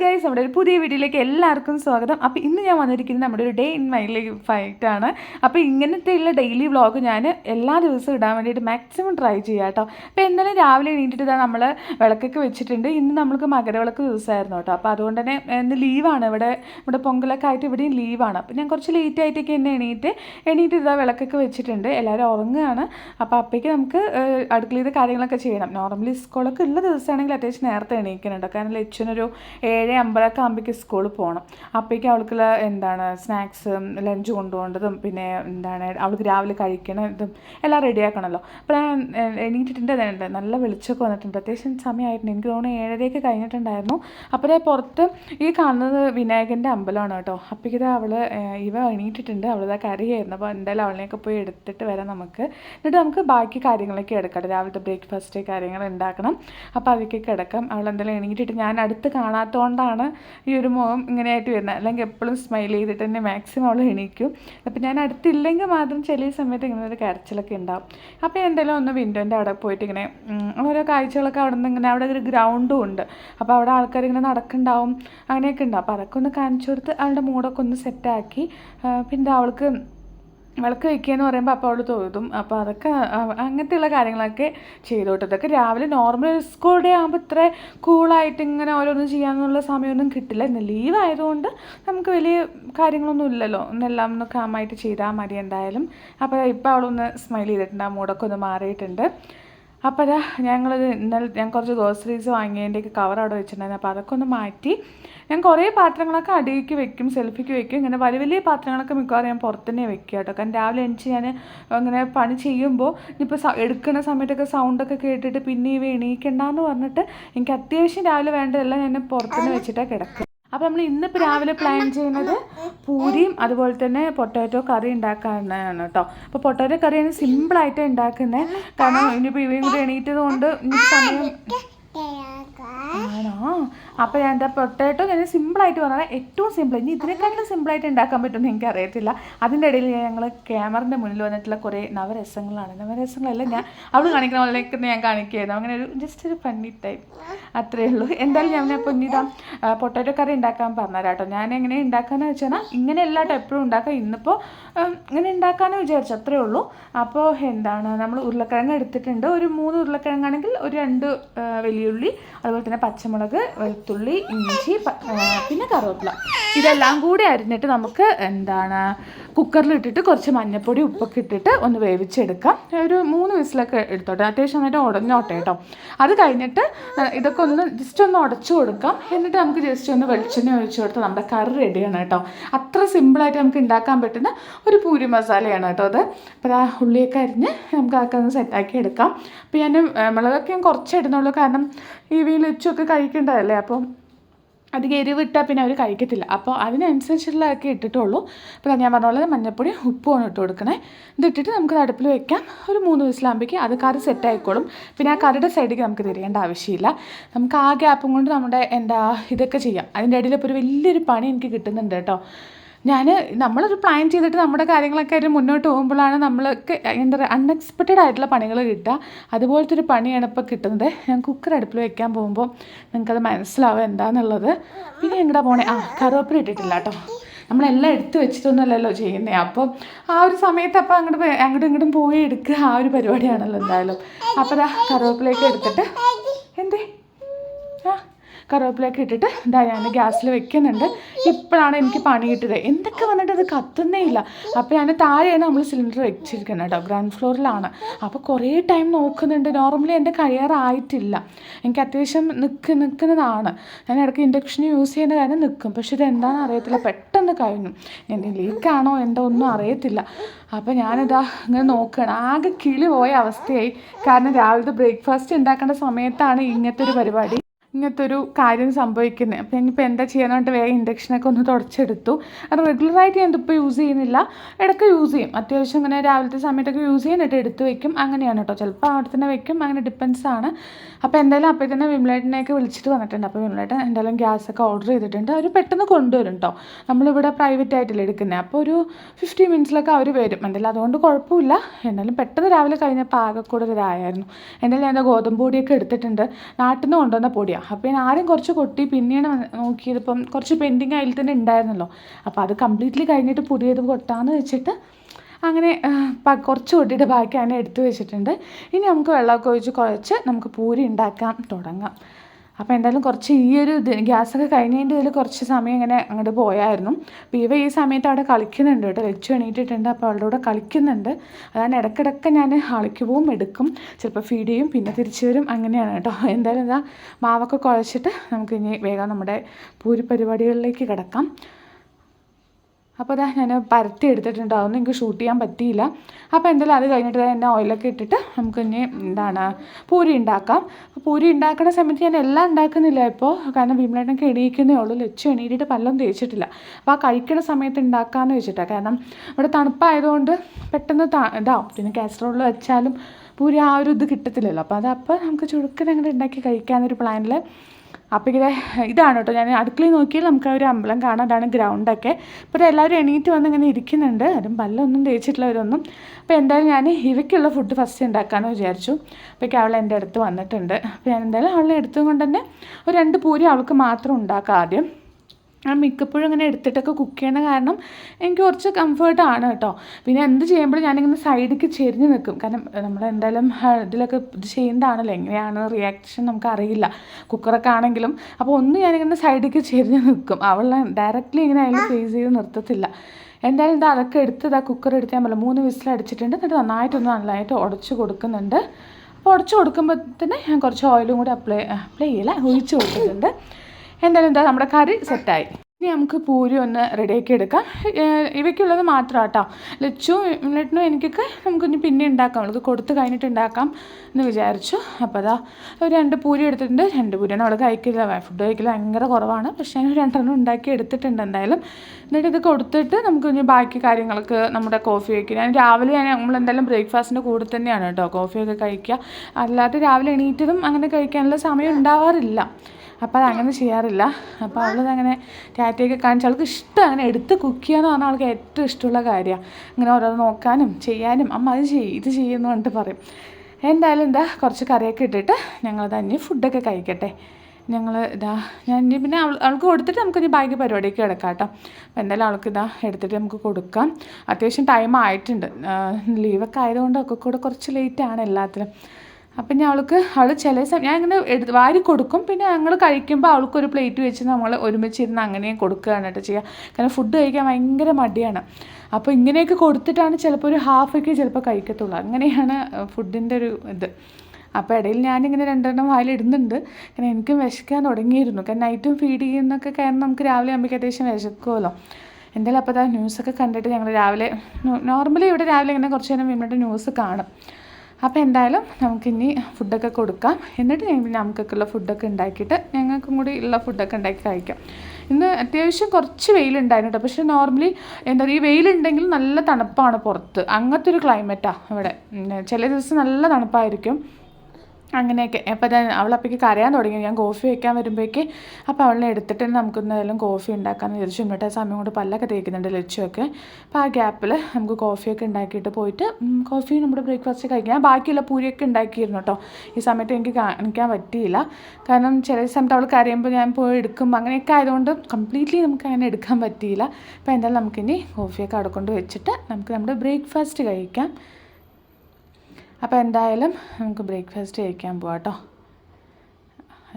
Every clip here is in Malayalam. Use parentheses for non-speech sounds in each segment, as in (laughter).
ഗൈസ് നമ്മുടെ ഒരു പുതിയ വീഡിയോയിലേക്ക് എല്ലാവർക്കും സ്വാഗതം. അപ്പോൾ ഇന്ന് ഞാൻ വന്നിരിക്കുന്നത് നമ്മുടെ ഒരു ഡേ ഇൻ മൈ ലൈഫ് ആയിട്ടാണ് അപ്പോൾ ഇങ്ങനത്തെയുള്ള ഡെയിലി വ്ളോഗ് ഞാൻ എല്ലാ ദിവസവും ഇടാൻ വേണ്ടിയിട്ട് മാക്സിമം ട്രൈ ചെയ്യാം കേട്ടോ. അപ്പോൾ എന്തായാലും രാവിലെ എണീറ്റിട്ട് ഇതാ നമ്മൾ വിളക്കൊക്കെ വെച്ചിട്ടുണ്ട്. ഇന്ന് നമ്മൾക്ക് മകരവിളക്ക് ദിവസമായിരുന്നു കേട്ടോ. അപ്പോൾ അതുകൊണ്ട് തന്നെ ഇന്ന് ലീവാണ് ഇവിടെ ഇവിടെ പൊങ്കലൊക്കെ ആയിട്ട് ഇവിടെയും ലീവാണ് അപ്പോൾ ഞാൻ കുറച്ച് ലേറ്റ് ആയിട്ടൊക്കെ എന്നെ എണീറ്റ് എണീറ്റ് ഇതാ വിളക്കൊക്കെ വെച്ചിട്ടുണ്ട്. എല്ലാവരും ഉറങ്ങുകയാണ്. അപ്പോൾ അപ്പോഴേക്ക് നമുക്ക് അടുക്കളയിൽ കാര്യങ്ങളൊക്കെ ചെയ്യണം. നോർമലി സ്കൂളൊക്കെ ഉള്ള ദിവസമാണെങ്കിൽ അത്യാവശ്യം നേരത്തെ എണീക്കുന്നുണ്ട്. കാരണം ലക്ഷനൊരു ഏഴ് അമ്പതൊക്കെ ആകുമ്പോഴേക്ക് സ്കൂളിൽ പോകണം അപ്പോഴേക്കും അവൾക്കുള്ള എന്താണ് സ്നാക്സും ലഞ്ച് കൊണ്ടുപോകേണ്ടതും പിന്നെ എന്താണ് അവൾക്ക് രാവിലെ കഴിക്കണതും എല്ലാം റെഡിയാക്കണമല്ലോ അപ്പോൾ ഞാൻ എണീറ്റിട്ടുണ്ട് നല്ല വെളിച്ചമൊക്കെ വന്നിട്ടുണ്ട്. അത്യാവശ്യം സമയമായിട്ടുണ്ട് എനിക്ക് തോന്നുന്നു ഏഴരയൊക്കെ കഴിഞ്ഞിട്ടുണ്ടായിരുന്നു. അപ്പോൾ പുറത്ത് ഈ കാണുന്നത് വിനായകന്റെ അമ്പലമാണ് കേട്ടോ. അപ്പോഴേക്കും അവൾ ഇവ എണീറ്റിട്ടുണ്ട്. അവളിതാ കരയായിരുന്നു. അപ്പോൾ എന്തായാലും അവളിനെയൊക്കെ പോയി എടുത്തിട്ട് വരാം നമുക്ക്. എന്നിട്ട് നമുക്ക് ബാക്കി കാര്യങ്ങളൊക്കെ എടുക്കാം. രാവിലത്തെ ബ്രേക്ക്ഫാസ്റ്റ് കാര്യങ്ങൾ ഉണ്ടാക്കണം. അപ്പോൾ അതൊക്കെ കിടക്കാം. അവൾ എന്തായാലും എണീറ്റിട്ട് ഞാൻ അടുത്ത് കാണാത്തതുകൊണ്ടാണ് ഈ ഒരു മുഖം ഇങ്ങനെയായിട്ട് വരുന്നത്. അല്ലെങ്കിൽ എപ്പോഴും സ്മൈൽ ചെയ്തിട്ട് തന്നെ മാക്സിമം അവൾ എണീക്കും. അപ്പോൾ ഞാൻ അടുത്തില്ലെങ്കിൽ മാത്രം ചില സമയത്ത് ഇങ്ങനെ ഒരു കരച്ചിലൊക്കെ ഉണ്ടാവും. അപ്പോൾ എന്തെങ്കിലും ഒന്ന് വിൻഡോന്റെ അവിടെ പോയിട്ട് ഇങ്ങനെ ഓരോ കാഴ്ചകളൊക്കെ അവിടെ നിന്ന് ഇങ്ങനെ അവിടെ ഒരു ഗ്രൗണ്ടും ഉണ്ട്. അപ്പോൾ അവിടെ ആൾക്കാർ ഇങ്ങനെ നടക്കുന്നുണ്ടാവും. അങ്ങനെയൊക്കെ ഉണ്ടാവും അപ്പോൾ അതൊക്കെ ഒന്ന് കാണിച്ചു കൊടുത്ത് അവളുടെ മൂടൊക്കെ ഒന്ന് സെറ്റാക്കി പിന്നെ അവൾക്ക് വിളക്ക് വയ്ക്കുക എന്ന് പറയുമ്പോൾ അപ്പോൾ അവൾ തോന്നും അപ്പോൾ അതൊക്കെ അങ്ങനത്തെയുള്ള കാര്യങ്ങളൊക്കെ ചെയ്തോട്ടെ. ഇതൊക്കെ രാവിലെ നോർമൽ സ്കൂൾ ഡേ ആകുമ്പോൾ ഇത്ര കൂളായിട്ട് ഇങ്ങനെ ഓരോന്നും ചെയ്യാമെന്നുള്ള സമയമൊന്നും കിട്ടില്ല. ഇന്ന് ലീവ് ആയതുകൊണ്ട് നമുക്ക് വലിയ കാര്യങ്ങളൊന്നും ഇല്ലല്ലോ. ഒന്നെല്ലാം ഒന്ന് കാമായിട്ട് ചെയ്താൽ മതി എന്തായാലും. അപ്പോൾ ഇപ്പോൾ അവളൊന്ന് സ്മൈൽ ചെയ്തിട്ടുണ്ട്. ആ മൂടൊക്കെ ഒന്ന് മാറിയിട്ടുണ്ട്. അപ്പോൾ അതാ ഞങ്ങളത് ഇന്നലെ ഞാൻ കുറച്ച് ഗ്രോസറീസ് വാങ്ങിയതിന്റെയൊക്കെ കവർ അവിടെ വെച്ചിട്ടുണ്ടായിരുന്നു. അപ്പോൾ അതൊക്കെ ഒന്ന് മാറ്റി ഞാൻ കുറേ പാത്രങ്ങളൊക്കെ അടിയിലേക്ക് വെക്കും സെൽഫിക്ക് വെക്കും. ഇങ്ങനെ വലിയ വലിയ പാത്രങ്ങളൊക്കെ മിക്കവാറും ഞാൻ പുറത്ത് തന്നെ വെക്കുക കേട്ടോ. കാരണം രാവിലെ എണിച്ച് ഞാൻ അങ്ങനെ പണി ചെയ്യുമ്പോൾ ഇപ്പോൾ സ എടുക്കുന്ന സമയത്തൊക്കെ സൗണ്ടൊക്കെ കേട്ടിട്ട് പിന്നെ ഇവ എണീക്കണ്ടെന്ന് പറഞ്ഞിട്ട് എനിക്ക് അത്യാവശ്യം രാവിലെ വേണ്ടതെല്ലാം ഞാൻ പുറത്തുനിന്ന് വെച്ചിട്ടാണ് കിടക്കുക അപ്പോൾ നമ്മൾ ഇന്നിപ്പോൾ രാവിലെ പ്ലാൻ ചെയ്യുന്നത് പൂരിയും അതുപോലെ തന്നെ പൊട്ടാറ്റോ കറി ഉണ്ടാക്കാനാണ് കേട്ടോ. അപ്പോൾ പൊട്ടാറ്റോ കറിയാണ് സിമ്പിളായിട്ട് ഉണ്ടാക്കുന്നത് കാരണം ഇനിയിപ്പോൾ ഇവയും കൂടി എണീറ്റത് കൊണ്ട് ഇനി സമയം ആണോ? അപ്പോൾ ഞാൻ എന്താ പൊട്ടേട്ടോ ഞാൻ സിമ്പിളായിട്ട് പറഞ്ഞാൽ ഏറ്റവും സിമ്പിൾ ഇനി ഇതിനെക്കാട്ടിലും സിമ്പിളായിട്ട് ഉണ്ടാക്കാൻ പറ്റുമെന്ന് എനിക്ക് അറിയത്തില്ല അതിന്റെ ഇടയിൽ ഞങ്ങൾ ക്യാമറിന്റെ മുന്നിൽ വന്നിട്ടുള്ള കുറേ നവരസങ്ങളാണ്. നവരസങ്ങളല്ല ഞാൻ അവൾ കാണിക്കുന്ന പോലെയൊക്കെ ഞാൻ കാണിക്കുകയായിരുന്നു അങ്ങനെ ഒരു ജസ്റ്റ് ഒരു ഫണ്ണി ടൈം അത്രേ ഉള്ളൂ. എന്തായാലും ഞാൻ ഇപ്പോൾ ഇനി ഇതാ പൊട്ടാറ്റോ കറി ഉണ്ടാക്കാൻ പറഞ്ഞുതരാം കേട്ടോ ഞാൻ എങ്ങനെ ഉണ്ടാക്കാന്ന് വെച്ചാൽ ഇങ്ങനെ എല്ലാട്ടും എപ്പോഴും ഉണ്ടാക്കാം. ഇന്നിപ്പോ ഇങ്ങനെ ഉണ്ടാക്കാമെന്ന് വിചാരിച്ചു. അത്രേ ഉള്ളൂ. അപ്പോൾ എന്താണ് നമ്മൾ ഉരുളക്കിഴങ്ങ് എടുത്തിട്ടുണ്ട്. ഒരു മൂന്ന് ഉരുളക്കിഴങ്ങാണെങ്കിൽ ഒരു രണ്ട് ആ, വലിയുള്ളി അതുപോലെ തന്നെ പച്ചമുളക് വെളുത്തുള്ളി ഇഞ്ചി പിന്നെ കറുവപ്പില. ഇതെല്ലാം കൂടി അരിഞ്ഞിട്ട് നമുക്ക് എന്താണ് കുക്കറിൽ ഇട്ടിട്ട് കുറച്ച് മഞ്ഞപ്പൊടി ഉപ്പൊക്കെ ഇട്ടിട്ട് ഒന്ന് വേവിച്ചെടുക്കാം. ഒരു മൂന്ന് വിസിലൊക്കെ എടുത്തോട്ടെ. അത്യാവശ്യം നന്നായിട്ട് ഉടഞ്ഞോട്ടെ കേട്ടോ അത് കഴിഞ്ഞിട്ട് ഇതൊക്കെ ഒന്ന് ജസ്റ്റ് ഒന്ന് ഉടച്ചു കൊടുക്കാം. എന്നിട്ട് നമുക്ക് ജസ്റ്റ് ഒന്ന് വെളിച്ചെണ്ണ ഒഴിച്ചു കൊടുത്ത് നമ്മുടെ കറി റെഡിയാണ് കേട്ടോ അത്ര സിമ്പിളായിട്ട് നമുക്ക് ഉണ്ടാക്കാൻ പറ്റുന്ന ഒരു പൂരി മസാലയാണ് കേട്ടോ അത്. അപ്പോൾ ആ ഉള്ളിയൊക്കെ അരിഞ്ഞ് നമുക്ക് അതൊക്കെ ഒന്ന് സെറ്റാക്കി എടുക്കാം. അപ്പോൾ ഞാൻ മുളകൊക്കെ ഞാൻ കുറച്ച് ഇടുന്നുള്ളൂ. കാരണം ഈ വീലിച്ചൊക്കെ കഴിക്കേണ്ടതല്ലേ? അപ്പം അധികം എരിവിട്ടാൽ പിന്നെ അവർ കഴിക്കത്തില്ല. അപ്പോൾ അതിനനുസരിച്ചുള്ളതൊക്കെ ഇട്ടിട്ടുള്ളൂ. അപ്പോൾ ഞാൻ പറഞ്ഞ പോലെ മഞ്ഞൾപ്പൊടി ഉപ്പുമാണ് ഇട്ട് കൊടുക്കണേ. ഇതിട്ടിട്ട് നമുക്ക് അടുപ്പിൽ വെക്കാം. ഒരു മൂന്ന് വിസിലാകുമ്പോഴേക്ക് അത് കറി സെറ്റ് ആയിക്കോളും. പിന്നെ ആ കറിയുടെ സൈഡിലേക്ക് നമുക്ക് തിരിയേണ്ട ആവശ്യമില്ല. നമുക്ക് ആ ഗ്യാപ്പും കൊണ്ട് നമ്മുടെ എന്താ ഇതൊക്കെ ചെയ്യാം. അതിന്റെ ഇടയിൽ ഇപ്പോൾ ഒരു വലിയൊരു പണി എനിക്ക് കിട്ടുന്നുണ്ട് കേട്ടോ. ഞാൻ നമ്മളൊരു പ്ലാൻ ചെയ്തിട്ട് നമ്മുടെ കാര്യങ്ങളൊക്കെ ആയിട്ട് മുന്നോട്ട് പോകുമ്പോഴാണ് നമ്മൾക്ക് എന്താ പറയുക അൺഎക്സ്പെക്റ്റഡ് ആയിട്ടുള്ള പണികൾ കിട്ടുക. അതുപോലത്തെ ഒരു പണിയാണ് ഇപ്പോൾ കിട്ടുന്നത്. ഞാൻ കുക്കർ അടുപ്പിൽ വെക്കാൻ പോകുമ്പോൾ നിങ്ങൾക്കത് മനസ്സിലാവും എന്താണെന്നുള്ളത് പിന്നെ എങ്ങടാ പോണേ? ആ കറുവപ്പിൽ ഇട്ടിട്ടില്ല കേട്ടോ നമ്മളെല്ലാം എടുത്തു വെച്ചിട്ടൊന്നുമല്ലല്ലോ ചെയ്യുന്നത് അപ്പം ആ ഒരു സമയത്ത് അപ്പോൾ അങ്ങോട്ട് അങ്ങോട്ടും ഇങ്ങോട്ടും പോയി എടുക്കുക ആ ഒരു പരിപാടിയാണല്ലോ എന്തായാലും. അപ്പോൾ കറുവപ്പിലേക്ക് എടുത്തിട്ട് കറിവേപ്പിലൊക്കെ ഇട്ടിട്ട് ഇതാ ഞാൻ ഗ്യാസിൽ വെക്കുന്നുണ്ട്. ഇപ്പോഴാണ് എനിക്ക് പണി കിട്ടിയത്. എന്തൊക്കെ വന്നിട്ട് അത് കത്തുന്നേ ഇല്ല. അപ്പോൾ ഞാൻ താഴെയാണ് നമ്മൾ സിലിണ്ടർ വെച്ചിരിക്കുന്നത് കേട്ടോ. ഗ്രൗണ്ട് ഫ്ലോറിലാണ്. അപ്പോൾ കുറേ ടൈം നോക്കുന്നുണ്ട്. നോർമലി എന്റെ കഴിയാറായിട്ടില്ല എനിക്ക് അത്യാവശ്യം നിൽക്ക് നിൽക്കുന്നതാണ് ഞാൻ ഇടയ്ക്ക് ഇൻഡക്ഷൻ യൂസ് ചെയ്യുന്ന കാര്യം നിൽക്കും പക്ഷെ ഇതെന്താണെന്ന് അറിയത്തില്ല. പെട്ടെന്ന് കഴിഞ്ഞു. എന്റെ ലീക്കാണോ എന്തോ ഒന്നും അറിയത്തില്ല. അപ്പോൾ ഞാനിതാ ഇങ്ങനെ നോക്കുകയാണ് ആകെ കിളി പോയ അവസ്ഥയായി. കാരണം രാവിലത്തെ ബ്രേക്ക്ഫാസ്റ്റ് ഉണ്ടാക്കേണ്ട സമയത്താണ് ഇങ്ങനത്തെ ഒരു പരിപാടി. ഇങ്ങനത്തെ ഒരു കാര്യം സംഭവിക്കുന്നത് അപ്പോൾ ഇനിയിപ്പോൾ എന്താ ചെയ്യാനായിട്ട് വേഗം ഇൻഡക്ഷനൊക്കെ ഒന്ന് തുടച്ചെടുത്തു. അത് റെഗുലറായിട്ട് ഞാൻ ഇതിപ്പോൾ യൂസ് ചെയ്യുന്നില്ല. ഇടയ്ക്ക് യൂസ് ചെയ്യും. അത്യാവശ്യം ഇങ്ങനെ രാവിലത്തെ സമയത്തൊക്കെ യൂസ് ചെയ്യാനായിട്ട് എടുത്ത് വെക്കും. അങ്ങനെയാണ് കേട്ടോ ചിലപ്പോൾ അവിടെ തന്നെ വെക്കും. അങ്ങനെ ഡിപ്പെൻസ് ആണ്. അപ്പോൾ എന്തായാലും അപ്പോൾ തന്നെ വിമലേട്ടനെയൊക്കെ വിളിച്ചിട്ട് വന്നിട്ടുണ്ട്. അപ്പോൾ വിമലേട്ടൻ എന്തായാലും ഗ്യാസൊക്കെ ഓർഡർ ചെയ്തിട്ടുണ്ട്. അവർ പെട്ടെന്ന് കൊണ്ടുവരും കേട്ടോ നമ്മളിവിടെ പ്രൈവറ്റ് ആയിട്ടല്ലേ എടുക്കുന്നത് അപ്പോൾ ഒരു ഫിഫ്റ്റി മിനിറ്റ്സിലൊക്കെ അവർ വരും. എന്തായാലും അതുകൊണ്ട് കുഴപ്പമില്ല. എന്തായാലും പെട്ടെന്ന് രാവിലെ കഴിഞ്ഞപ്പോൾ ആകെ കൂടുതലായിരുന്നു എന്തായാലും ഞാൻ ഗോതമ്പ് പൊടിയൊക്കെ എടുത്തിട്ടുണ്ട്. നാട്ടിൽ നിന്ന് കൊണ്ടുവന്ന പൊടിയാണ് അപ്പോൾ ഞാൻ ആദ്യം കുറച്ച് കൊട്ടി പിന്നെയാണ് നോക്കിയത് ഇപ്പം കുറച്ച് പെൻഡിങ് അതിൽ തന്നെ ഉണ്ടായിരുന്നല്ലോ. അപ്പോൾ അത് കംപ്ലീറ്റ്ലി കഴിഞ്ഞിട്ട് പുതിയത് കൊട്ടാന്ന് വെച്ചിട്ട് അങ്ങനെ കുറച്ച് കൂട്ടിയിട്ട് ബാക്കി അങ്ങനെ എടുത്തു വെച്ചിട്ടുണ്ട്. ഇനി നമുക്ക് വെള്ളമൊക്കെ ഒഴിച്ച് കുഴച്ച് നമുക്ക് പൂരി ഉണ്ടാക്കാൻ തുടങ്ങാം. അപ്പോൾ എന്തായാലും കുറച്ച് ഈ ഒരു ഇത് ഗ്യാസൊക്കെ കഴിഞ്ഞതിന്റെ ഇതിൽ കുറച്ച് സമയം ഇങ്ങനെ അങ്ങോട്ട് പോയായിരുന്നു. അപ്പോൾ ഇവ ഈ സമയത്ത് അവിടെ കളിക്കുന്നുണ്ട് കേട്ടോ. ലച്ചു എണീറ്റിട്ടുണ്ട് അപ്പോൾ അവളുടെ കൂടെ കളിക്കുന്നുണ്ട്. അതാണ് ഇടയ്ക്കിടയ്ക്ക് ഞാൻ കളിക്ക് പോവും എടുക്കും. ചിലപ്പോൾ ഫീഡ് ചെയ്യും പിന്നെ തിരിച്ചു വരും. അങ്ങനെയാണ് കേട്ടോ. എന്തായാലും എന്താ മാവൊക്കെ കുഴച്ചിട്ട് നമുക്ക് ഇനി വേഗം നമ്മുടെ പൂരി പരിപാടികളിലേക്ക് കിടക്കാം. അപ്പോൾ അതാ ഞാൻ പരത്തി എടുത്തിട്ടുണ്ട്. അതൊന്നും എനിക്ക് ഷൂട്ട് ചെയ്യാൻ പറ്റിയില്ല. അപ്പോൾ എന്തായാലും അത് കഴിഞ്ഞിട്ട് തന്നെ ഓയിലൊക്കെ ഇട്ടിട്ട് നമുക്ക് ഇനി എന്താണ് പൂരി ഉണ്ടാക്കാം. പൂരി ഉണ്ടാക്കുന്ന സമയത്ത് ഞാൻ എല്ലാം ഉണ്ടാക്കുന്നില്ല ഇപ്പോൾ കാരണം വിമലേട്ടനൊക്കെ എണീക്കുന്നേ ഉള്ളൂ. ലച്ച് എണീറ്റിട്ട് പല്ലൊന്നും തേച്ചിട്ടില്ല. അപ്പോൾ ആ കഴിക്കുന്ന സമയത്ത് ഉണ്ടാക്കാമെന്ന് വെച്ചിട്ടാണ് കാരണം ഇവിടെ തണുപ്പായതുകൊണ്ട് പെട്ടെന്ന് ഇതാവും പിന്നെ കാസറോളിൽ വെച്ചാലും പൂരി ആ ഒരു ഇത് കിട്ടത്തില്ലല്ലോ. അപ്പോൾ അതപ്പോൾ നമുക്ക് ചുരുക്കം അങ്ങനെ ഉണ്ടാക്കി കഴിക്കാമെന്നൊരു പ്ലാനിൽ അപ്പോൾ ഇങ്ങനെ ഇതാണ് കേട്ടോ. ഞാൻ അടുക്കളയിൽ നോക്കിയാൽ നമുക്ക് ഒരു അമ്പലം കാണാം. അതാണ് ഗ്രൗണ്ടൊക്കെ അപ്പോൾ എല്ലാവരും എണീറ്റ് വന്ന് ഇങ്ങനെ ഇരിക്കുന്നുണ്ട്. അതും പല്ലൊന്നും തേച്ചിട്ടുള്ളവരൊന്നും അപ്പോൾ എന്തായാലും ഞാൻ ഇവയ്ക്കുള്ള ഫുഡ് ഫസ്റ്റ് ഉണ്ടാക്കാമെന്ന് വിചാരിച്ചു. അപ്പോഴേക്കും അവൾ എന്റെ അടുത്ത് വന്നിട്ടുണ്ട്. അപ്പോൾ ഞാൻ എന്തായാലും അവളെ എടുത്തും കൊണ്ട് തന്നെ ഒരു രണ്ട് പൂരി അവൾക്ക് മാത്രം ഉണ്ടാക്കാം ആദ്യം. ഞാൻ മിക്കപ്പോഴും ഇങ്ങനെ എടുത്തിട്ടൊക്കെ കുക്ക് ചെയ്യണ കാരണം എനിക്ക് കുറച്ച് കംഫേർട്ടാണ് കേട്ടോ. പിന്നെ എന്ത് ചെയ്യുമ്പോഴും ഞാനിങ്ങനെ സൈഡിലേക്ക് ചെരിഞ്ഞ് നിൽക്കും. കാരണം നമ്മൾ എന്തായാലും ഇതിലൊക്കെ ഇത് ചെയ്യേണ്ടതാണല്ലോ. എങ്ങനെയാണ് റിയാക്ഷൻ നമുക്ക് അറിയില്ല. കുക്കറൊക്കെ ആണെങ്കിലും. അപ്പോൾ ഒന്ന് ഞാനിങ്ങനെ സൈഡിലേക്ക് ചെരിഞ്ഞ് നിൽക്കും. അവളെ ഡയറക്റ്റ്ലി ഇങ്ങനെ അതിൽ ഫേസ് ചെയ്ത് നിർത്തത്തില്ല. എന്തായാലും ഇത് അതൊക്കെ എടുത്ത് ആ കുക്കർ എടുത്താൽ മതി മൂന്ന് വിസിൽ അടിച്ചിട്ടുണ്ട്. എന്നിട്ട് നന്നായിട്ടൊന്ന് നന്നായിട്ട് ഉടച്ച് കൊടുക്കുന്നുണ്ട്. അപ്പോൾ ഉടച്ച് കൊടുക്കുമ്പോൾ തന്നെ ഞാൻ കുറച്ച് ഓയിലും കൂടി അപ്ലൈ അപ്ലൈ ചെയ്യില്ല ഒഴിച്ച് കൊടുക്കുന്നുണ്ട്. എന്തായാലും എന്താ നമ്മുടെ കറി സെറ്റായി. ഇനി നമുക്ക് പൂരി ഒന്ന് റെഡിയാക്കി എടുക്കാം. ഇവയ്ക്കുള്ളത് മാത്രം കേട്ടോ ലച്ചു ലട്ടിനും എനിക്കൊക്കെ നമുക്കൊന്ന് പിന്നെ ഉണ്ടാക്കാം. ഇത് കൊടുത്ത് കഴിഞ്ഞിട്ട് ഉണ്ടാക്കാം എന്ന് വിചാരിച്ചു. അപ്പോൾ അതാ ഒരു രണ്ട് പൂരി എടുത്തിട്ടുണ്ട്. രണ്ട് പൂരിയാണ് അവൾ കഴിക്കില്ല ഫുഡ് കഴിക്കില്ല ഭയങ്കര കുറവാണ്. പക്ഷേ ഞാൻ രണ്ടെണ്ണം ഉണ്ടാക്കി എടുത്തിട്ടുണ്ട് എന്തായാലും. എന്നിട്ട് ഇത് കൊടുത്തിട്ട് നമുക്ക് ഇനി ബാക്കി കാര്യങ്ങൾക്ക് നമ്മുടെ കോഫി വയ്ക്കുക ഞാൻ രാവിലെ ഞാൻ നമ്മൾ എന്തായാലും ബ്രേക്ക്ഫാസ്റ്റിന്റെ കൂടെ തന്നെയാണ് കേട്ടോ കോഫിയൊക്കെ കഴിക്കുക. അല്ലാതെ രാവിലെ എണീറ്റതും അങ്ങനെ കഴിക്കാനുള്ള സമയം ഉണ്ടാവാറില്ല. അപ്പോൾ അതങ്ങനെ ചെയ്യാറില്ല. അപ്പോൾ അവളതങ്ങനെ ടാറ്റയൊക്കെ കാണിച്ച് അവൾക്ക് ഇഷ്ടം അങ്ങനെ എടുത്ത് കുക്ക് ചെയ്യാന്ന് പറഞ്ഞാൽ അവൾക്ക് ഏറ്റവും ഇഷ്ടമുള്ള കാര്യമാണ് ഇങ്ങനെ ഓരോന്ന് നോക്കാനും ചെയ്യാനും അമ്മ അത് ചെയ്യും ഇത് ചെയ്യുന്നു പറഞ്ഞിട്ട് പറയും. എന്തായാലും എന്താ കുറച്ച് കറിയൊക്കെ ഇട്ടിട്ട് ഞങ്ങൾ തന്നെ ഫുഡൊക്കെ കഴിക്കട്ടെ. ഞങ്ങൾ ഇതാ ഞാൻ ഇനി പിന്നെ അവൾ അവൾക്ക് കൊടുത്തിട്ട് നമുക്ക് ഇനി ബാക്കി പരിപാടിയൊക്കെ കിടക്കാം കേട്ടോ അപ്പോൾ എന്തായാലും അവൾക്ക് ഇതാ എടുത്തിട്ട് നമുക്ക് കൊടുക്കാം. അത്യാവശ്യം ടൈം ആയിട്ടുണ്ട്. ലീവൊക്കെ ആയതുകൊണ്ട് ഒക്കെ കൂടെ കുറച്ച് ലേറ്റാണ് എല്ലാത്തിലും. അപ്പം ഞാൻ അവൾക്ക് അവൾ ചില സമയം ഞാൻ ഇങ്ങനെ എടുത്ത് വാരി കൊടുക്കും. പിന്നെ ഞങ്ങൾ കഴിക്കുമ്പോൾ അവൾക്കൊരു പ്ലേറ്റ് വെച്ച് നമ്മൾ ഒരുമിച്ചിരുന്ന് അങ്ങനെയും കൊടുക്കുകയാണ് കേട്ടോ ചെയ്യുക കാരണം ഫുഡ് കഴിക്കാൻ ഭയങ്കര മടിയാണ്. അപ്പോൾ ഇങ്ങനെയൊക്കെ കൊടുത്തിട്ടാണ് ചിലപ്പോൾ ഒരു ഹാഫൊക്കെ ചിലപ്പോൾ കഴിക്കത്തുള്ളൂ. അങ്ങനെയാണ് ഫുഡിന്റെ ഒരു ഇത്. അപ്പോൾ ഇടയിൽ ഞാനിങ്ങനെ രണ്ടെണ്ണം വായിലിടുന്നുണ്ട് കാരണം എനിക്കും വിശക്കാൻ തുടങ്ങിയിരുന്നു. കാരണം നൈറ്റും ഫീഡ് ചെയ്യുന്നൊക്കെ കാരണം നമുക്ക് രാവിലെ ആകുമ്പോൾ അത്യാവശ്യം വിശക്കുമല്ലോ. എന്തായാലും അപ്പോൾ അതാ ന്യൂസൊക്കെ കണ്ടിട്ട് ഞങ്ങൾ രാവിലെ നോർമലി ഇവിടെ രാവിലെ ഇങ്ങനെ കുറച്ച് നേരം വീണ്ടും ന്യൂസ് കാണും. അപ്പോൾ എന്തായാലും നമുക്കിനി ഫുഡൊക്കെ കൊടുക്കാം. എന്നിട്ട് നമുക്കൊക്കെയുള്ള ഫുഡൊക്കെ ഉണ്ടാക്കിയിട്ട് ഞങ്ങൾക്കും കൂടി ഉള്ള ഫുഡൊക്കെ ഉണ്ടാക്കി കഴിക്കാം. ഇന്ന് അത്യാവശ്യം കുറച്ച് വെയിലുണ്ടായിരുന്നു കേട്ടോ. പക്ഷേ നോർമലി എന്താ പറയുക ഈ വെയിലുണ്ടെങ്കിൽ നല്ല തണുപ്പാണ് പുറത്ത്. അങ്ങനത്തെ ഒരു ക്ലൈമറ്റാണ് ഇവിടെ. ചില ദിവസം നല്ല തണുപ്പായിരിക്കും. അങ്ങനെയൊക്കെ. അപ്പോൾ ഞാൻ അവളപ്പോഴേക്ക് കരയാൻ തുടങ്ങി. ഞാൻ കോഫി വയ്ക്കാൻ വരുമ്പോഴേക്ക് അപ്പോൾ അവളെ എടുത്തിട്ട് നമുക്ക് എന്തായാലും കോഫി ഉണ്ടാക്കാമെന്ന് വിചാരിച്ചു. ആ സമയം കൊണ്ട് പല്ലൊക്കെ തേക്കുന്നുണ്ട് ലച്ചുമൊക്കെ അപ്പോൾ ആ ഗ്യാപ്പിൽ നമുക്ക് കോഫിയൊക്കെ ഉണ്ടാക്കിയിട്ട് പോയിട്ട് കോഫി നമ്മുടെ ബ്രേക്ക്ഫാസ്റ്റ് കഴിക്കാം. ബാക്കിയുള്ള പൂരിയൊക്കെ ഉണ്ടാക്കിയിരുന്നു കേട്ടോ ഈ സമയത്ത് എനിക്ക് കാണിക്കാൻ പറ്റിയില്ല. കാരണം ചില സമയത്ത് അവൾ കരയുമ്പോൾ ഞാൻ പോയി എടുക്കും അങ്ങനെയൊക്കെ ആയതുകൊണ്ട് കംപ്ലീറ്റ്ലി നമുക്ക് അങ്ങനെ എടുക്കാൻ പറ്റിയില്ല. അപ്പോൾ എന്തായാലും നമുക്കിനി കോഫിയൊക്കെ അവിടെ കൊണ്ട് വെച്ചിട്ട് നമുക്ക് നമ്മുടെ ബ്രേക്ക്ഫാസ്റ്റ് കഴിക്കാം. അപ്പോൾ എന്തായാലും നമുക്ക് ബ്രേക്ക്ഫാസ്റ്റ് കഴിക്കാൻ പോവാം കേട്ടോ.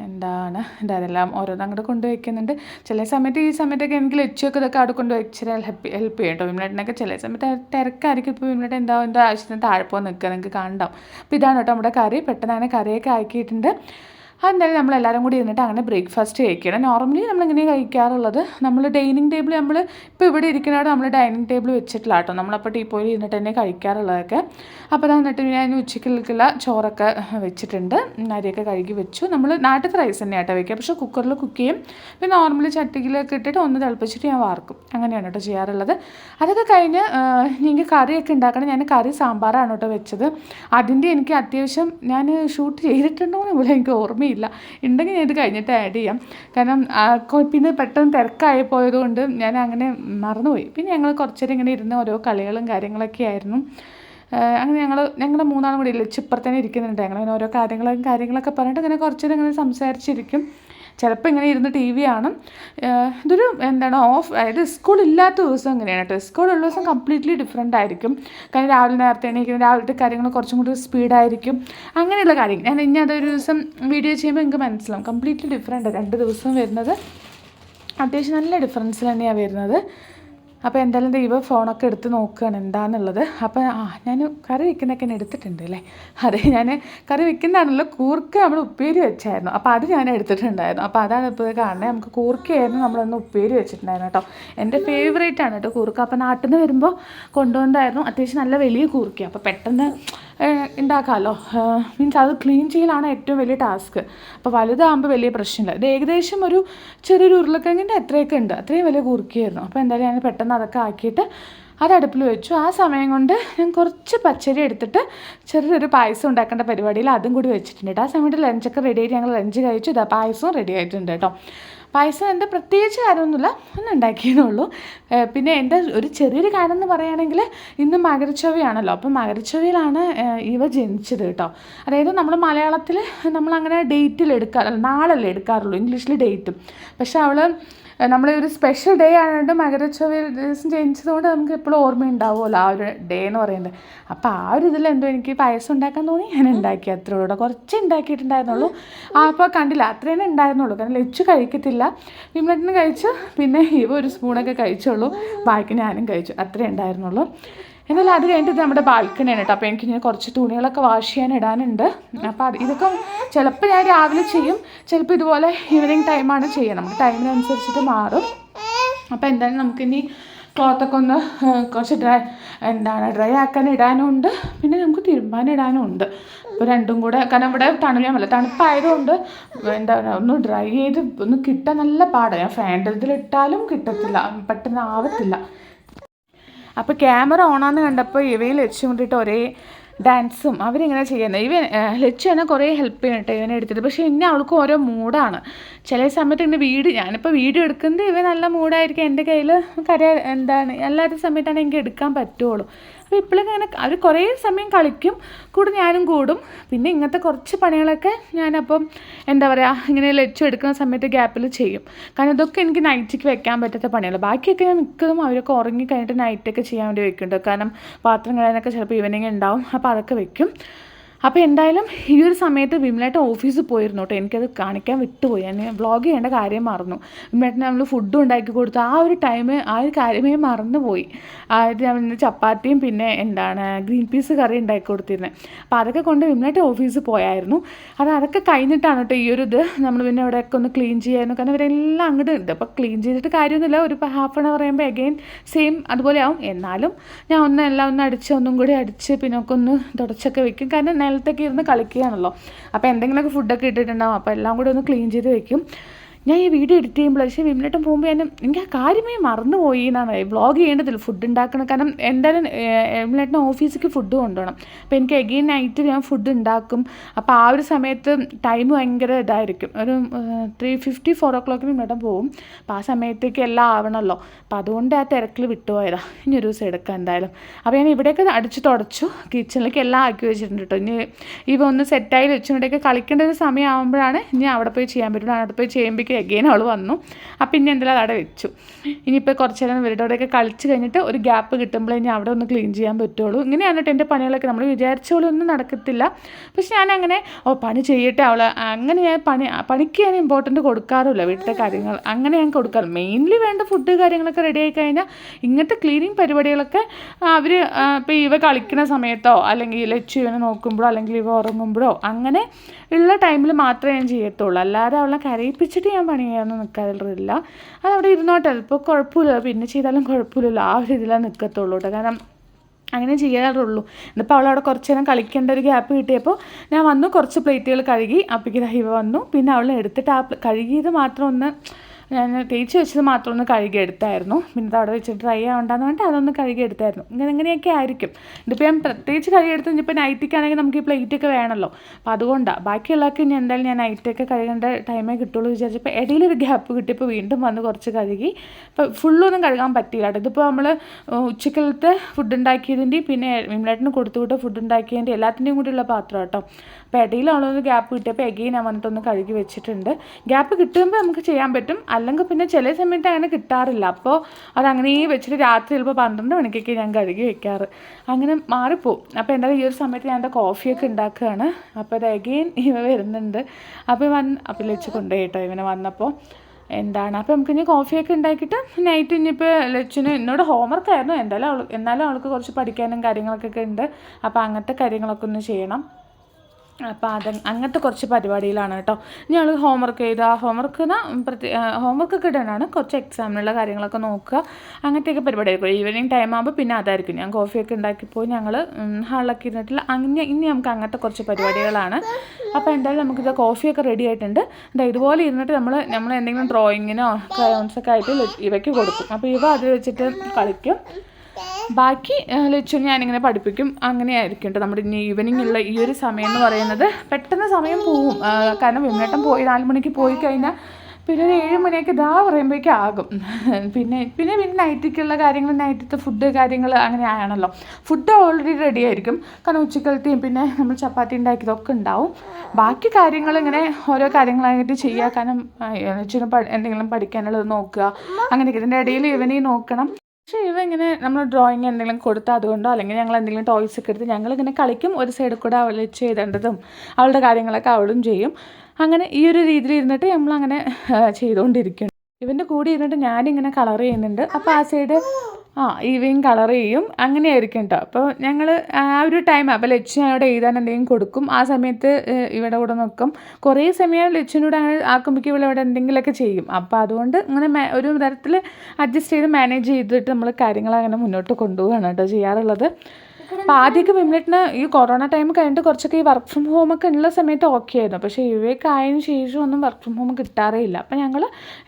എന്താണ്? ഇതെല്ലാം ഓരോന്നും അങ്ങോട്ട് കൊണ്ടുവയ്ക്കുന്നുണ്ട് ചില സമയത്ത് ഈ സമയത്തൊക്കെ എനിക്ക് ലച്ചൊക്കെ ഇതൊക്കെ അവിടെ കൊണ്ട് ഇച്ചിരി ഹെൽപ്പ് ഹെൽപ്പ് ചെയ്യും കേട്ടോ. വിമലേട്ടനൊക്കെ ചില സമയത്ത് തിരക്കായിരിക്കും. ഇപ്പോൾ വിമലേട്ടൻ എന്താ എന്താ ആവശ്യത്തിന് താഴെ പോകാൻ നിൽക്കുക നിങ്ങൾക്ക് കാണണ്ടാവും. അപ്പോൾ ഇതാണ് കേട്ടോ നമ്മുടെ കറി. പെട്ടെന്ന് തന്നെ കറിയൊക്കെ ആക്കിയിട്ടുണ്ട്. അതെന്തായാലും നമ്മളെല്ലാവരും കൂടി ഇരുന്നിട്ട് അങ്ങനെ ബ്രേക്ക്ഫാസ്റ്റ് കഴിക്കണം. നോർമലി നമ്മളിങ്ങനെ കഴിക്കാറുള്ളത് നമ്മൾ ഡൈനിങ് ടേബിൾ നമ്മൾ ഇപ്പോൾ ഇവിടെ ഇരിക്കുന്നവിടെ നമ്മൾ ഡൈനിങ് ടേബിൾ വെച്ചിട്ടില്ല കേട്ടോ നമ്മളപ്പോൾ ടീപ്പോയിൽ ഇരുന്നിട്ട് തന്നെ കഴിക്കാറുള്ളതൊക്കെ. അപ്പോൾ എന്നിട്ട് ഞാൻ ഉച്ചയ്ക്കുള്ള ചോറൊക്കെ വെച്ചിട്ടുണ്ട്. അരിയൊക്കെ കഴുകി വെച്ചു. നമ്മൾ നാട്ടിലത്തെ റൈസ് തന്നെ ആട്ടോ വയ്ക്കുക പക്ഷേ കുക്കറിൽ കുക്ക് ചെയ്യും. പിന്നെ നോർമലി ചട്ടിക്കിലൊക്കെ ഇട്ടിട്ട് ഒന്ന് തിളപ്പിച്ചിട്ട് ഞാൻ വാർക്കും. അങ്ങനെയാണ് കേട്ടോ ചെയ്യാറുള്ളത്. അതൊക്കെ കഴിഞ്ഞ് എനിക്ക് കറിയൊക്കെ ഉണ്ടാക്കണം. ഞാൻ കറി സാമ്പാറാണ് കേട്ടോ വെച്ചത്. അതിന്റെ എനിക്ക് അത്യാവശ്യം ഞാൻ ഷൂട്ട് ചെയ്തിട്ടുണ്ടോ എന്ന് എനിക്ക് ഓർമ്മ ഓർമ്മയില്ല ഉണ്ടെങ്കിൽ ഞാൻ ഇത് കഴിഞ്ഞിട്ട് ആഡ് ചെയ്യാം. കാരണം പിന്നെ പെട്ടെന്ന് തിരക്കായി പോയതുകൊണ്ട് ഞാൻ അങ്ങനെ മറന്നുപോയി. പിന്നെ ഞങ്ങൾ കുറച്ചേരം ഇങ്ങനെ ഇരുന്ന് ഓരോ കളികളും കാര്യങ്ങളൊക്കെ ആയിരുന്നു. അങ്ങനെ ഞങ്ങൾ ഞങ്ങൾ മൂന്നാളും കൂടി ഇല്ല ഇപ്പുറത്തന്നെ ഇരിക്കുന്നുണ്ട്. ഞങ്ങൾ അങ്ങനെ ഓരോ കാര്യങ്ങളും കാര്യങ്ങളൊക്കെ പറഞ്ഞിട്ട് ഇങ്ങനെ കുറച്ചേരം ഇങ്ങനെ സംസാരിച്ചിരിക്കും. ചിലപ്പോൾ ഇങ്ങനെ ഇരുന്ന് ടി വി ഏഹ് ഇതൊരു എന്താണ് ഓഫ് അതായത് സ്കൂൾ ഇല്ലാത്ത ദിവസം ഇങ്ങനെയാണ് കേട്ടോ. സ്കൂൾ ഉള്ള ദിവസം കംപ്ലീറ്റ്ലി ഡിഫറെന്റ് ആയിരിക്കും. കാരണം രാവിലെ നേരത്തെ എണീക്കുന്ന രാവിലത്തെ കാര്യങ്ങൾ കുറച്ചും കൂടി സ്പീഡായിരിക്കും അങ്ങനെയുള്ള കാര്യം ഞാൻ ഇനി അതൊരു ദിവസം വീഡിയോ ചെയ്യുമ്പോൾ എനിക്ക് മനസ്സിലാവും. കംപ്ലീറ്റ്ലി ഡിഫറെന്റ് രണ്ട് ദിവസം വരുന്നത്. അത്യാവശ്യം നല്ല ഡിഫറൻസ് തന്നെയാണ് വരുന്നത്. അപ്പോൾ എന്തായാലും ദൈവ ഫോണൊക്കെ എടുത്ത് നോക്കുകയാണ് എന്താണെന്നുള്ളത് അപ്പോൾ ആ ഞാൻ കറി വെക്കുന്നൊക്കെ ഞാൻ എടുത്തിട്ടുണ്ട് അല്ലേ? അതെ ഞാൻ കറി വെക്കുന്നതാണല്ലോ കൂർക്ക നമ്മൾ ഉപ്പേരി വെച്ചായിരുന്നു. അപ്പോൾ അത് ഞാൻ എടുത്തിട്ടുണ്ടായിരുന്നു. അപ്പോൾ അതാണ് ഇപ്പോൾ കാണുന്നത്. നമുക്ക് കൂർക്കയായിരുന്നു നമ്മളൊന്ന് ഉപ്പേരി വെച്ചിട്ടുണ്ടായിരുന്നു കേട്ടോ. എന്റെ ഫേവറേറ്റ് ആണ് കേട്ടോ കൂർക്ക. അപ്പോൾ നാട്ടിൽ നിന്ന് വരുമ്പോൾ കൊണ്ടുവന്നായിരുന്നു അത്യാവശ്യം നല്ല വലിയ കൂർക്ക അപ്പോൾ പെട്ടെന്ന് ഉണ്ടാക്കാമല്ലോ മീൻസ് അത് ക്ലീൻ ചെയ്യലാണ് ഏറ്റവും വലിയ ടാസ്ക് അപ്പോൾ വലുതാകുമ്പോൾ വലിയ പ്രശ്നമില്ല. ഇത് ഏകദേശം ഒരു ചെറിയൊരു ഉരുളക്കിഴങ്ങിന്റെ അത്രയൊക്കെ ഉണ്ട്. അത്രയും വലിയ കുറുക്കിയായിരുന്നു. അപ്പോൾ എന്തായാലും ഞാൻ പെട്ടെന്ന് അതൊക്കെ ആക്കിയിട്ട് അത് അടുപ്പിൽ വെച്ചു. ആ സമയം കൊണ്ട് ഞാൻ കുറച്ച് പച്ചരി എടുത്തിട്ട് ചെറിയൊരു പായസം ഉണ്ടാക്കേണ്ട പരിപാടിയിൽ അതും കൂടി വെച്ചിട്ടുണ്ട് ആ സമയത്ത് ലഞ്ചൊക്കെ റെഡി ആയിട്ട് ഞങ്ങൾ ലഞ്ച് കഴിച്ചു. ഇതാ പായസവും റെഡി ആയിട്ടുണ്ട് കേട്ടോ. പായസം എന്റെ പ്രത്യേകിച്ച് കാര്യമൊന്നുമില്ല. ഒന്ന് ഉണ്ടാക്കിയെന്നുള്ളൂ പിന്നെ എന്റെ ഒരു ചെറിയൊരു കാര്യം എന്ന് പറയുകയാണെങ്കിൽ ഇന്ന് മകരച്ചൊവ്വയാണല്ലോ. അപ്പം മകരച്ചൊവ്വയിലാണ് ഇവ ജനിച്ചത് കേട്ടോ. അതായത് നമ്മൾ മലയാളത്തിൽ നമ്മളങ്ങനെ ഡേറ്റിൽ എടുക്കാറില്ല നാളല്ലേ എടുക്കാറുള്ളൂ ഇംഗ്ലീഷിൽ ഡേറ്റും പക്ഷെ അവൾ നമ്മളെ ഒരു സ്പെഷ്യൽ ഡേ ആയതുകൊണ്ട് മകരച്ചൊവ്വ ദിവസം ജനിച്ചതുകൊണ്ട് നമുക്ക് എപ്പോഴും ഓർമ്മയുണ്ടാവുമല്ലോ ആ ഒരു ഡേ എന്ന് പറയുന്നത്. അപ്പോൾ ആ ഒരു ഇതിൽ എന്തോ എനിക്ക് പായസം ഉണ്ടാക്കാൻ തോന്നി ഞാൻ ഉണ്ടാക്കി അത്രേ ഉള്ളൂ കുറച്ച് ഉണ്ടാക്കിയിട്ടുണ്ടായിരുന്നുള്ളൂ. ആ അപ്പോൾ കണ്ടില്ല അത്രേനെ ഉണ്ടായിരുന്നുള്ളൂ. കാരണം ലച്ചു കഴിക്കത്തില്ല. വിമലറ്റിന് കഴിച്ചു. പിന്നെ ഇവ ഒരു സ്പൂണൊക്കെ കഴിച്ചുള്ളൂ. ബാക്കി ഞാനും കഴിച്ചു. അത്രേ ഉണ്ടായിരുന്നുള്ളൂ. എന്നാലും അത് കഴിഞ്ഞിട്ട് നമ്മുടെ നമ്മുടെ ബാൽക്കണിയാണ് കേട്ടോ. അപ്പോൾ എനിക്ക് ഇങ്ങനെ കുറച്ച് തുണികളൊക്കെ വാഷ് ചെയ്യാൻ ഇടാനുണ്ട്. അപ്പോൾ അത് ഇതൊക്കെ ചിലപ്പോൾ ഞാൻ രാവിലെ ചെയ്യും. ചിലപ്പോൾ ഇതുപോലെ ഈവനിങ് ടൈമാണ് ചെയ്യുക. നമുക്ക് ടൈമിനനുസരിച്ചിട്ട് മാറും. അപ്പോൾ എന്തായാലും നമുക്കിനി ക്ലോത്തൊക്കെ ഒന്ന് കുറച്ച് ഡ്രൈ എന്താണ് ഡ്രൈ ആക്കാൻ ഇടാനും ഉണ്ട് പിന്നെ നമുക്ക് തിരുമ്പാൻ ഇടാനും ഉണ്ട് അപ്പോൾ രണ്ടും കൂടെ കാരണം ഇവിടെ തണുപ്പല്ല തണുപ്പായതുകൊണ്ട് എന്താ പറയുക ഒന്ന് ഡ്രൈ ചെയ്ത് ഒന്ന് കിട്ടാൻ നല്ല പാടാണ് ഞാൻ ഫാന്റെ ഇതിലിട്ടാലും കിട്ടത്തില്ല. പെട്ടെന്ന് ആവത്തില്ല. അപ്പോൾ ക്യാമറ ഓണാന്ന് കണ്ടപ്പോൾ ഇവയിൽ ലക്ഷ്യം കൊണ്ടിട്ട് ഒരേ ഡാൻസും അവരിങ്ങനെ ചെയ്യുന്നത് ഏഹ്, ലച്ചു എന്നെ കുറേ ഹെൽപ്പ് ചെയ്യട്ടെ ഇവനെ എടുത്തിട്ട്. പക്ഷേ ഇന്നെ അവൾക്ക് ഓരോ മൂഡാണ്. ചില സമയത്ത് ഇങ്ങനെ വീട് ഞാനിപ്പോൾ വീഡിയോ എടുക്കുന്നത് ഇവ നല്ല മൂഡായിരിക്കും. എന്റെ കയ്യിൽ കര എന്താണ് അല്ലാത്ത സമയത്താണ് എനിക്ക് എടുക്കാൻ പറ്റുള്ളൂ അപ്പോൾ ഇപ്പോഴൊക്കെ അങ്ങനെ അവർ കുറേ സമയം കളിക്കും കൂടെ ഞാനും കൂടും. പിന്നെ ഇങ്ങനത്തെ കുറച്ച് പണികളൊക്കെ ഞാനപ്പം എന്താ പറയുക ഇങ്ങനെ ലച്ചു എടുക്കുന്ന സമയത്ത് ഗ്യാപ്പിൽ ചെയ്യും. കാരണം ഇതൊക്കെ എനിക്ക് നൈറ്റിക്ക് വെക്കാൻ പറ്റാത്ത പണികൾ ബാക്കിയൊക്കെ ഞാൻ മിക്കതും അവരൊക്കെ ഉറങ്ങി കഴിഞ്ഞിട്ട് നൈറ്റൊക്കെ ചെയ്യാൻ വേണ്ടി വെക്കുന്നുണ്ട്. കാരണം പാത്രം കഴിയാനൊക്കെ ചിലപ്പോൾ ഈവനിങ് ഉണ്ടാവും. അപ്പോൾ അതൊക്കെ വെക്കും. അപ്പോൾ എന്തായാലും ഈ ഒരു സമയത്ത് വിമലേട്ടൻ ഓഫീസിൽ പോയിരുന്നു കേട്ടോ. എനിക്കത് കാണിക്കാൻ വിട്ടുപോയി. ഞാൻ വ്ളോഗ് ചെയ്യേണ്ട കാര്യം മറന്നു. വിമലേട്ട് നമ്മൾ ഫുഡും ഉണ്ടാക്കി കൊടുത്തു. ആ ഒരു ടൈം ആ ഒരു കാര്യമേ മറന്നുപോയി. ചപ്പാത്തിയും പിന്നെ എന്താണ് ഗ്രീൻ പീസ് കറി ഉണ്ടാക്കി കൊടുത്തിരുന്നത് അപ്പോൾ അതൊക്കെ കൊണ്ട് വിമലേട്ടൻ ഓഫീസിൽ പോയായിരുന്നു. അത് അതൊക്കെ കഴിഞ്ഞിട്ടാണ് കേട്ടോ ഈ ഒരു ഇത്. നമ്മൾ പിന്നെ ഇവിടെയൊക്കെ ഒന്ന് ക്ലീൻ കാരണം ഇവരെല്ലാം അങ്ങോട്ട് ഉണ്ട് അപ്പോൾ ക്ലീൻ ചെയ്തിട്ട് കാര്യമൊന്നുമില്ല. ഒരു ഹാഫ് ആൻ അവർ കഴിയുമ്പോൾ അഗെയിൻ സെയിം അതുപോലെ ആവും. എന്നാലും ഞാൻ ഒന്ന് എല്ലാം ഒന്ന് അടിച്ച് ഒന്നും കൂടി അടിച്ച് പിന്നെ ഒക്കെ ഒന്ന് തുടച്ചൊക്കെ വെക്കും. കാരണം നിലത്തൊക്കെ ഇരുന്ന് കളിക്കുകയാണല്ലോ. അപ്പോൾ എന്തെങ്കിലുമൊക്കെ ഫുഡൊക്കെ ഇട്ടിട്ടുണ്ടാവും. അപ്പോൾ എല്ലാം കൂടി ഒന്ന് ക്ലീൻ ചെയ്ത് വെക്കും. ഞാൻ ഈ വീഡിയോ എഡിറ്റ് ചെയ്യുമ്പോൾ പക്ഷേ വിമലേട്ടൻ പോകുമ്പോൾ ഞാൻ എനിക്ക് ആ കാര്യമേ മറന്നുപോയി എന്നാണ്. വ്ളോഗ് ചെയ്യേണ്ടതില്ല ഫുഡ് ഉണ്ടാക്കണം. കാരണം എന്തായാലും വിമലേട്ടൻ ഓഫീസിലേക്ക് ഫുഡ് കൊണ്ടുപോകണം. അപ്പോൾ എനിക്ക് എഗെയിൻ നൈറ്റ് ഞാൻ ഫുഡ് ഉണ്ടാക്കും. അപ്പോൾ ആ ഒരു സമയത്ത് ടൈം ഭയങ്കര ഇതായിരിക്കും. ഒരു ത്രീ ഫിഫ്റ്റി ഫോർ ഓ ക്ലോക്കിന് വിമലേട്ടൻ പോകും. അപ്പോൾ ആ സമയത്തേക്ക് എല്ലാം ആവണമല്ലോ അപ്പോൾ അതുകൊണ്ട് ആ തിരക്കിൽ വിട്ടുപോയതാ. ഇനി ഒരു ദിവസം എടുക്കാം എന്തായാലും. അപ്പോൾ ഞാൻ ഇവിടെയൊക്കെ അടിച്ച് തുടച്ചു. കിച്ചണിലേക്ക് എല്ലാം ആക്കി വെച്ചിട്ടുണ്ട് കേട്ടോ ഇനി ഇവ ഒന്ന് സെറ്റായി വെച്ചുകൊണ്ടൊക്കെ കളിക്കേണ്ട ഒരു സമയമാകുമ്പോഴാണ് ഇനി അവിടെ പോയി ചെയ്യാൻ പറ്റുള്ളൂ. അവിടെ പോയി ചെയ്യുമ്പോഴേക്കും എഗെയിൻ അവൾ വന്നു. അപ്പം ഇനി എന്തെങ്കിലും അവിടെ വെച്ചു. ഇനിയിപ്പോൾ കുറച്ച് നേരം ഇവരുടെ അവിടെയൊക്കെ കളിച്ച് കഴിഞ്ഞിട്ട് ഒരു ഗ്യാപ്പ് കിട്ടുമ്പോഴേ ഇനി അവിടെ ഒന്ന് ക്ലീൻ ചെയ്യാൻ പറ്റുള്ളൂ. ഇങ്ങനെയാണ് കേട്ടോ എന്റെ പണികളൊക്കെ. നമ്മൾ വിചാരിച്ച പോലെ ഒന്നും നടക്കത്തില്ല. പക്ഷെ ഞാനങ്ങനെ ഓ പണി ചെയ്യട്ടെ അവൾ അങ്ങനെ ഞാൻ പണി പണിക്ക് ഞാൻ ഇമ്പോർട്ടന്റ് കൊടുക്കാറില്ല വീട്ടിലെ കാര്യങ്ങൾ. അങ്ങനെ ഞാൻ കൊടുക്കാറ്. മെയിൻലി വേണ്ട ഫുഡ് കാര്യങ്ങളൊക്കെ റെഡി ആയി കഴിഞ്ഞാൽ ഇങ്ങനത്തെ ക്ലീനിങ് പരിപാടികളൊക്കെ അവർ ഇപ്പോൾ ഇവ കളിക്കുന്ന സമയത്തോ അല്ലെങ്കിൽ ലച്ചു ഇവനെ നോക്കുമ്പോഴോ അല്ലെങ്കിൽ ഇവ ഉറങ്ങുമ്പോഴോ അങ്ങനെ ഉള്ള ടൈമിൽ മാത്രമേ ഞാൻ ചെയ്യത്തുള്ളൂ. അല്ലാതെ അവളെ കരയിപ്പിച്ചിട്ട് ഞാൻ പണി ചെയ്യാനൊന്നും നിൽക്കാറില്ല അത് അവിടെ ഇരുന്നോട്ടെ. ഇപ്പോൾ കുഴപ്പമില്ല. പിന്നെ ചെയ്താലും കുഴപ്പമില്ലല്ലോ. ആ ഒരു ഇതിലാണ് നിൽക്കത്തുള്ളൂ കേട്ടോ. കാരണം അങ്ങനെ ചെയ്യാറുള്ളൂ. എന്നിപ്പോൾ അവളവിടെ കുറച്ച് നേരം കളിക്കേണ്ട ഒരു ഗ്യാപ്പ് കിട്ടിയപ്പോൾ ഞാൻ വന്നു. കുറച്ച് പ്ലേറ്റുകൾ കഴുകി അപ്പിക്ക് ദൈവ വന്നു. പിന്നെ അവൾ എടുത്തിട്ട് ആ കഴുകിയത് മാത്രം ഒന്ന് ഞാൻ തേച്ച് വെച്ചത് മാത്രം ഒന്ന് കഴുകി എടുത്തായിരുന്നു. പിന്നെ അവിടെ വെച്ചിട്ട് ഡ്രൈ ആവണ്ടെന്ന് പറഞ്ഞിട്ട് അതൊന്ന് കഴുകി എടുത്തായിരുന്നു. ഇങ്ങനെ ഇങ്ങനെയൊക്കെ ആയിരിക്കും. ഇതിപ്പോൾ ഞാൻ പ്രത്യേകിച്ച് കഴുകി എടുത്ത് ഇനിയിപ്പോൾ നൈറ്റിക്കാണെങ്കിൽ നമുക്ക് ഈ പ്ലേറ്റൊക്കെ വേണമല്ലോ അപ്പോൾ അതുകൊണ്ടാണ് ബാക്കിയുള്ളതൊക്കെ ഇനി എന്തായാലും ഞാൻ നൈറ്റൊക്കെ കഴുകേണ്ട ടൈമേ കിട്ടുള്ളൂ വിചാരിച്ചപ്പോൾ ഇടയിലൊരു ഗ്യാപ്പ് കിട്ടിയപ്പോൾ വീണ്ടും വന്ന് കുറച്ച് കഴുകി. ഇപ്പോൾ ഫുള്ളൊന്നും കഴുകാൻ പറ്റിയില്ല ഇതിപ്പോൾ നമ്മൾ ഉച്ചക്കലത്തെ ഫുഡ് ഉണ്ടാക്കിയതിന്റെയും പിന്നെ വിമലേട്ടന് കൊടുത്തുവിട്ട ഫുഡ് ഉണ്ടാക്കിയതിന്റെ എല്ലാത്തിന്റെയും കൂടിയുള്ള പാത്രം കേട്ടോ. അപ്പോൾ ഇടയിൽ അവളൊന്ന് ഗ്യാപ്പ് കിട്ടിയപ്പോൾ എഗെയിൻ ഞാൻ വന്നിട്ടൊന്ന് കഴുകി വെച്ചിട്ടുണ്ട്. ഗ്യാപ്പ് കിട്ടുമ്പോൾ നമുക്ക് ചെയ്യാൻ പറ്റും. അല്ലെങ്കിൽ പിന്നെ ചില സമയത്ത് അങ്ങനെ കിട്ടാറില്ല. അപ്പോൾ അതങ്ങനെ വെച്ചിട്ട് രാത്രി ചിലപ്പോൾ പന്ത്രണ്ട് മണിക്കൊക്കെ ഞാൻ കഴുകി വെക്കാറ്. അങ്ങനെ മാറിപ്പോവും. അപ്പോൾ എന്തായാലും ഈ ഒരു സമയത്ത് ഞാൻ എന്റെ കോഫിയൊക്കെ ഉണ്ടാക്കുകയാണ്. അപ്പോൾ അത് അഗെയിൻ ഇവ വരുന്നുണ്ട്. അപ്പോൾ വന്ന് അപ്പോൾ ലച്ച് കൊണ്ടുപോയി കേട്ടോ. ഇവനെ വന്നപ്പോൾ എന്താണ്? അപ്പോൾ നമുക്ക് ഇനി കോഫിയൊക്കെ ഉണ്ടാക്കിയിട്ട് നൈറ്റ് ഇനിയിപ്പോൾ ലച്ചിന് എന്നോട് ഹോംവർക്ക് ആയിരുന്നു. എന്തായാലും അവൾ എന്നാലും അവൾക്ക് കുറച്ച് പഠിക്കാനും കാര്യങ്ങളൊക്കെ ഉണ്ട്. അപ്പോൾ അങ്ങനത്തെ കാര്യങ്ങളൊക്കെ ഒന്ന് ചെയ്യണം. അപ്പോൾ അത് അങ്ങനത്തെ കുറച്ച് പരിപാടിയിലാണ് കേട്ടോ. ഞങ്ങൾ ഹോംവർക്ക് ചെയ്ത് ആ ഹോംവർക്ക് ഹോംവർക്കൊക്കെ ഇടാനാണ് കുറച്ച് എക്സാമിനുള്ള കാര്യങ്ങളൊക്കെ നോക്കുക. അങ്ങനത്തെയൊക്കെ പരിപാടി ആയിരിക്കും ഈവനിങ് ടൈം ആകുമ്പോൾ പിന്നെ അതായിരിക്കും. ഞാൻ കോഫിയൊക്കെ ഉണ്ടാക്കിപ്പോയി ഞങ്ങൾ ഹാളിലൊക്കെ ഇരുന്നിട്ടില്ല അങ്ങനെ ഇനി നമുക്ക് അങ്ങനത്തെ കുറച്ച് പരിപാടികളാണ്. അപ്പോൾ എന്തായാലും നമുക്കിത് കോഫിയൊക്കെ റെഡി ആയിട്ടുണ്ട്. എന്താ ഇതുപോലെ ഇരുന്നിട്ട് നമ്മൾ നമ്മൾ എന്തെങ്കിലും ഡ്രോയിങ്ങിനോ ക്രയോൺസൊക്കെ ആയിട്ട് ഇവയ്ക്ക് കൊടുക്കും. അപ്പോൾ ഇവ അത് വെച്ചിട്ട് കളിക്കും. ബാക്കി ലച്ചു ഞാനിങ്ങനെ പഠിപ്പിക്കും. അങ്ങനെയായിരിക്കും കേട്ടോ നമ്മുടെ ഇനി ഈവനിങ് ഉള്ള ഈ ഒരു സമയം എന്ന് പറയുന്നത്. പെട്ടെന്ന് സമയം പോവും. കാരണം വിമേട്ടം പോയി നാല് മണിക്ക് പോയി കഴിഞ്ഞാൽ പിന്നെ ഒരു ഏഴ് മണിയൊക്കെ ഇതാ പറയുമ്പോഴേക്കും ആകും. (laughs) പിന്നെ പിന്നെ പിന്നെ നൈറ്റിക്കുള്ള കാര്യങ്ങൾ നൈറ്റത്തെ ഫുഡ് കാര്യങ്ങൾ അങ്ങനെ ആണല്ലോ ഫുഡ് ഓൾറെഡി റെഡി ആയിരിക്കും. കാരണം ഉച്ചക്കലത്തെയും പിന്നെ നമ്മൾ ചപ്പാത്തി ഉണ്ടാക്കിയതൊക്കെ ഉണ്ടാവും. ബാക്കി കാര്യങ്ങൾ ഇങ്ങനെ ഓരോ കാര്യങ്ങളായിട്ട് ചെയ്യുക കാരണം ലച്ചുവിന് എന്തെങ്കിലും പഠിക്കാനുള്ളത് നോക്കുക. അങ്ങനെയൊക്കെ ഇതിന്റെ ഇടയിൽ ഇവനെയും നോക്കണം. പക്ഷേ ഇവ ഇങ്ങനെ നമ്മൾ ഡ്രോയിങ് എന്തെങ്കിലും കൊടുത്താൽ അതുകൊണ്ടോ അല്ലെങ്കിൽ ഞങ്ങൾ എന്തെങ്കിലും ടോയ്സ് ഒക്കെ എടുത്ത് ഞങ്ങൾ ഇങ്ങനെ കളിക്കും ഒരു സൈഡിൽ കൂടെ അവൾ ചെയ്തേണ്ടതും അവളുടെ കാര്യങ്ങളൊക്കെ അവളും ചെയ്യും. അങ്ങനെ ഈ ഒരു രീതിയിൽ ഇരുന്നിട്ട് നമ്മളങ്ങനെ ചെയ്തുകൊണ്ടിരിക്കും ഇവന്റെ കൂടെ ഇരുന്നിട്ട് ഞാനിങ്ങനെ കളർ ചെയ്യുന്നുണ്ട്. അപ്പോൾ ആ സൈഡ് ആ ഇവയും കളർ ചെയ്യും. അങ്ങനെയായിരിക്കും കേട്ടോ അപ്പോൾ ഞങ്ങൾ ആ ഒരു ടൈം അപ്പോൾ ലച്ചു അവിടെ എഴുതാൻ എന്തെങ്കിലും കൊടുക്കും. ആ സമയത്ത് ഇവിടെ കൂടെ നോക്കും. കുറേ സമയം ലക്ഷ്യനോട് അങ്ങനെ ആക്കുമ്പോഴേക്കും ഇവിടെ ഇവിടെ എന്തെങ്കിലുമൊക്കെ ചെയ്യും. അപ്പോൾ അതുകൊണ്ട് ഇങ്ങനെ ഒരു തരത്തിൽ അഡ്ജസ്റ്റ് ചെയ്ത് മാനേജ് ചെയ്തിട്ട് നമ്മൾ കാര്യങ്ങൾ അങ്ങനെ മുന്നോട്ട് കൊണ്ടുപോവുകയാണ് കേട്ടോ ചെയ്യാറുള്ളത്. അപ്പോൾ ആദ്യമൊക്കെ വിംലെറ്റിന് ഈ കൊറോണ ടൈം കഴിഞ്ഞിട്ട് കുറച്ചൊക്കെ ഈ വർക്ക് ഫ്രം ഹോം ഒക്കെ ഉള്ള സമയത്ത് ഓക്കെ ആയിരുന്നു. പക്ഷേ ഇവയൊക്കെ ആയതിനു ശേഷം ഒന്നും വർക്ക് ഫ്രം ഹോം കിട്ടാറേ ഇല്ല അപ്പം ഞങ്ങൾ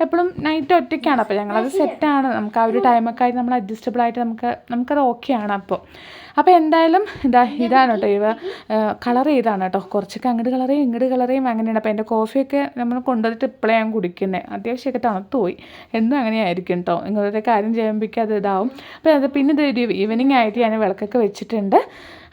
എപ്പോഴും നൈറ്റ് ഒറ്റയ്ക്കാണ്. അപ്പോൾ ഞങ്ങളത് സെറ്റാണ് നമുക്ക് ആ ഒരു ടൈമൊക്കെ ആയിട്ട് നമ്മൾ അഡ്ജസ്റ്റബിൾ ആയിട്ട് നമുക്ക് നമുക്കത് ഓക്കെയാണ് അപ്പോൾ അപ്പോൾ എന്തായാലും ഇതാ ഇതാണ് കേട്ടോ ഇവ കളർ ചെയ്താണ് കേട്ടോ കുറച്ചൊക്കെ അങ്ങോട്ട് കളർ ചെയ്യും ഇങ്ങോട്ട് കളർ ചെയ്യും അങ്ങനെയാണ്. അപ്പോൾ എന്റെ കോഫിയൊക്കെ നമ്മൾ കൊണ്ടുവന്നിട്ട് ഇപ്പോഴേ ഞാൻ കുടിക്കുന്നത് അത്യാവശ്യമൊക്കെ തണുത്ത് പോയി. എന്നും അങ്ങനെയായിരിക്കും കേട്ടോ ഇങ്ങനത്തെ കാര്യം ചെയ്യുമ്പോഴേക്കും അത് ഇതാവും. അപ്പോൾ അത് പിന്നെ ഇത് ഒരു ഈവനിങ് ആയിട്ട് ഞാൻ വിളക്കൊക്കെ വെച്ചിട്ടുണ്ട്.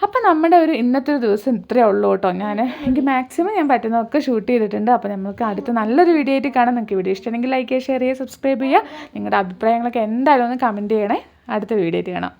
അപ്പോൾ നമ്മുടെ ഒരു ഇന്നത്തെ ഒരു ദിവസം ഇത്രയേ ഉള്ളൂ കേട്ടോ ഞാൻ എനിക്ക് മാക്സിമം ഞാൻ പറ്റുന്നതൊക്കെ ഷൂട്ട് ചെയ്തിട്ടുണ്ട്. അപ്പോൾ നമുക്ക് അടുത്ത നല്ലൊരു വീഡിയോ ആയിട്ട് കാണാം. നിങ്ങൾക്ക് വീഡിയോ ഇഷ്ടമെങ്കിൽ ലൈക്ക് ചെയ്യുക ഷെയർ ചെയ്യുക സബ്സ്ക്രൈബ് ചെയ്യുക. നിങ്ങളുടെ അഭിപ്രായങ്ങളൊക്കെ എന്തായാലും ഒന്ന് കമന്റ് ചെയ്യണേ. അടുത്ത വീഡിയോ ആയിട്ട് കാണാം.